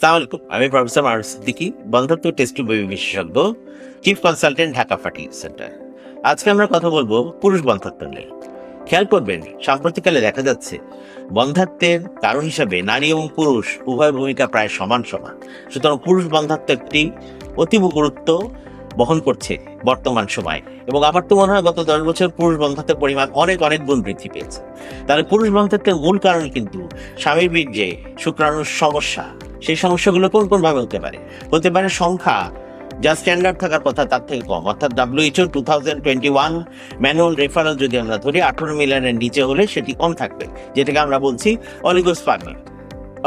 সালাম আলাইকুম আমি প্রফেসর মারুফ সিদ্দিকি বন্ধত্ব টেস্ট বেবি বিশেষজ্ঞ, chief consultant Dhaka fertility centre. আজকে আমরা কথা বলব পুরুষ বন্ধাত্ব নিয়ে। খেয়াল করবেন, সাম্প্রতিককালে দেখা যাচ্ছে বন্ধাত্বের কারণ হিসাবে নারী এবং পুরুষ উভয় ভূমিকা প্রায় সমান সমান। সুতরাং পুরুষ বন্ধাত্ব একটি অতীব গুরুত্ব বহন করছে বর্তমান সময়। এবং আমার তো মনে হয় গত দশ বছর পুরুষ বন্ধাত্বের পরিমাণ অনেক অনেক গুণ বৃদ্ধি পেয়েছে। তাহলে পুরুষ বন্ধাত্বের মূল কারণ কিন্তু স্বামীর বীর্যে শুক্রাণুর সমস্যা। সেই সমস্যাগুলো কোন কোন ভাবে হতে পারে? হতে পারে সংখ্যা, যা স্ট্যান্ডার্ড থাকার কথা তার থেকে কম। অর্থাৎ WHO two thousand twenty one manual referral যদি আমরা ধরি, আঠারো মিলিয়নের নিচে হলে সেটি কম থাকবে, যেটাকে আমরা বলছি অলিগোস্পার্মি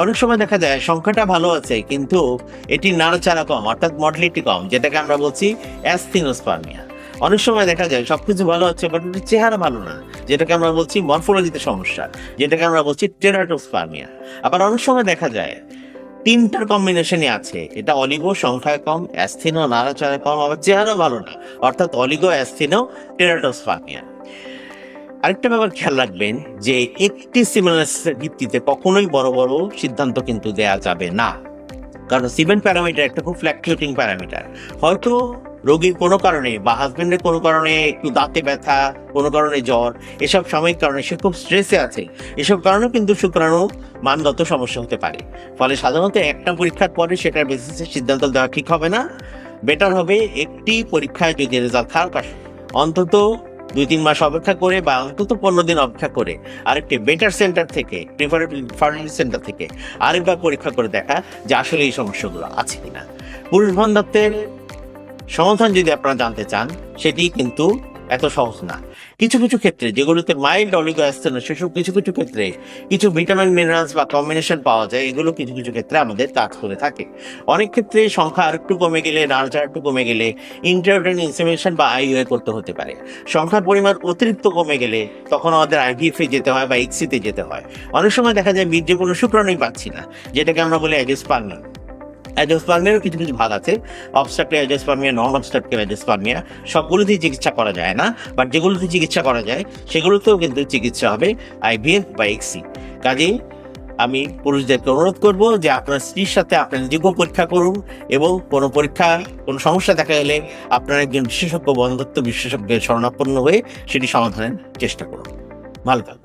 অনেক সময় দেখা যায় সংখ্যাটা ভালো আছে, কিন্তু এটি নাড়াচাড়া কম, অর্থাৎ মডেলিটি কম, যেটাকে আমরা বলছি অ্যাস্থিনোস্পার্মিয়া অনেক সময় দেখা যায় সবকিছু ভালো আছে বাট ওটির চেহারা ভালো না, যেটাকে আমরা বলছি মরফোলজিতে সমস্যা, যেটাকে আমরা বলছি টেরাটোস্পার্মিয়া আবার অনেক সময় দেখা যায় তিনটার কম্বিনেশনই আছে। এটা অলিগো সংখ্যায় কম, অ্যাস্থিনো নাড়াচাড়া কম, আবার চেহারা ভালো না। অর্থাৎ অলিগো অ্যাস্থিনো টেরাটোসফামিয়া আরেকটা ব্যাপার খেয়াল রাখবেন যে একটি সিমিলার ভিত্তিতে কখনোই বড় বড় সিদ্ধান্ত কিন্তু দেয়া যাবে না। কারণ সিমেন্ট প্যারামিটার একটা খুব ফ্ল্যাকচুয়েটিং প্যারামিটার হয়তো রোগীর কোনো কারণে বা হাজবেন্ডের কোনো কারণে একটু দাঁতে ব্যথা, কোনো কারণে জ্বর, এসব সাময়িক কারণে সে খুব স্ট্রেসে আছে। এসব কারণেও কিন্তু শুক্রাণু মানগত সমস্যা হতে পারে। ফলে সাধারণত একটা পরীক্ষার পরে সেটার বেসিসে সিদ্ধান্ত দেওয়া ঠিক হবে না। বেটার হবে একটি পরীক্ষায় যদি রেজাল্ট খারাপ আসে অন্তত দুই তিন মাস অপেক্ষা করে বা অন্তত পনেরো দিন অপেক্ষা করে আরেকটি বেটার সেন্টার থেকে প্রিফারেবল সেন্টার থেকে আরেকবার পরীক্ষা করে দেখা যে আসলে এই সমস্যাগুলো আছে কিনা। পুরুষ বন্ধাত্বের সমাধান যদি আপনারা জানতে চান, সেটি কিন্তু এত সহজ না। কিছু কিছু ক্ষেত্রে যেগুলোতে মাইল্ড অলিগো আসছে না সেসব কিছু কিছু ক্ষেত্রে কিছু ভিটামিন মিনারেলস বা কম্বিনেশন পাওয়া যায়, এগুলো কিছু কিছু ক্ষেত্রে আমাদের কাজ করে থাকে। অনেক ক্ষেত্রে সংখ্যা আরেকটু কমে গেলে নাড়াচাড়া একটু কমে গেলে ইন্টারভেন ইনসেমিনেশন বা আইইউএ করতে হতে পারে। সংখ্যার পরিমাণ অতিরিক্ত কমে গেলে তখন আমাদের আইভিএফে যেতে হয় বা এক্সিতে যেতে হয়। অনেক সময় দেখা যায় বীর্যে কোনো শুক্রাণুই পাচ্ছি না, যেটাকে আমরা বলি অ্যাজোস্পার্মিয়া অ্যাজোস্পার্মিয়ারও কিছু কিছু ভাগ আছে। Obstructive azoospermia, non obstructive azoospermia, সবগুলোতেই চিকিৎসা করা যায় না বাট যেগুলোতে চিকিৎসা করা যায়, সেগুলোতেও কিন্তু চিকিৎসা হবে আইভিএফ বা এক্সি। কাজেই আমি পুরুষদেরকে অনুরোধ করব যে আপনার স্ত্রীর সাথে আপনার নিজেকেও পরীক্ষা করুন এবং কোনো পরীক্ষা, কোনো সমস্যা দেখা গেলে আপনার একজন বিশেষজ্ঞ বন্ধত্ব বিশেষজ্ঞের শরণাপন্ন হয়ে সেটি সমাধানের চেষ্টা করুন। ভালো থাকবেন